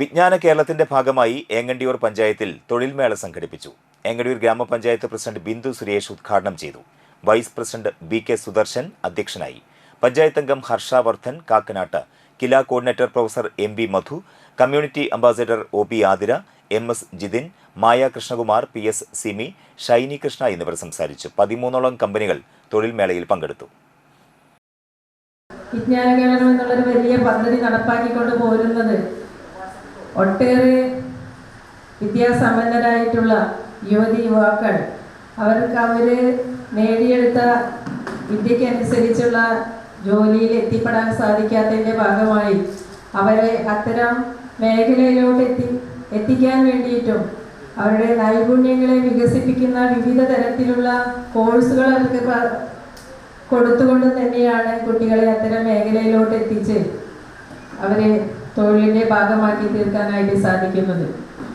വിജ്ഞാന കേരളത്തിന്റെ ഭാഗമായി ഏങ്ങണ്ടിയൂർ പഞ്ചായത്തിൽ തൊഴിൽമേള സംഘടിപ്പിച്ചു. ഏങ്ങണ്ടിയൂർ ഗ്രാമപഞ്ചായത്ത് പ്രസിഡന്റ് ബിന്ദു സുരേഷ് ഉദ്ഘാടനം ചെയ്തു. Vice president B K Sudarshan അധ്യക്ഷനായി. പഞ്ചായത്ത് അംഗം Harshavardhan Kakkanat. Kila coordinator professor M B Madhu community ambassador O P Athira M S Jithin Maya Krishnakumar P S Simi Shiny Krishna എന്നിവർ സംസാരിച്ചു. പതിമൂന്നോളം കമ്പനികൾ തൊഴിൽമേളയിൽ പങ്കെടുത്തു. വിജ്ഞാന കേരളം എന്നുള്ളൊരു വലിയ പദ്ധതി നടപ്പാക്കിക്കൊണ്ട് പോരുന്നത് ഒട്ടേറെ വിദ്യാസമ്പന്നരായിട്ടുള്ള യുവതി യുവാക്കൾ അവർക്ക് അവർ നേടിയെടുത്ത വിദ്യയ്ക്കനുസരിച്ചുള്ള ജോലിയിൽ എത്തിപ്പെടാൻ സാധിക്കാത്തതിന്റെ ഭാഗമായി അവരെ അത്തരം മേഖലയിലോട്ട് എത്തി എത്തിക്കാൻ വേണ്ടിയിട്ടും അവരുടെ നൈപുണ്യങ്ങളെ വികസിപ്പിക്കുന്ന വിവിധ തരത്തിലുള്ള കോഴ്സുകൾ അവർക്ക് കൊടുത്തുകൊണ്ട് തന്നെയാണ് കുട്ടികളെ അത്തരം മേഖലയിലോട്ട് എത്തിച്ച് അവരെ തൊഴിലിന്റെ ഭാഗമാക്കി തീർക്കാനായിട്ട് സാധിക്കുന്നത്.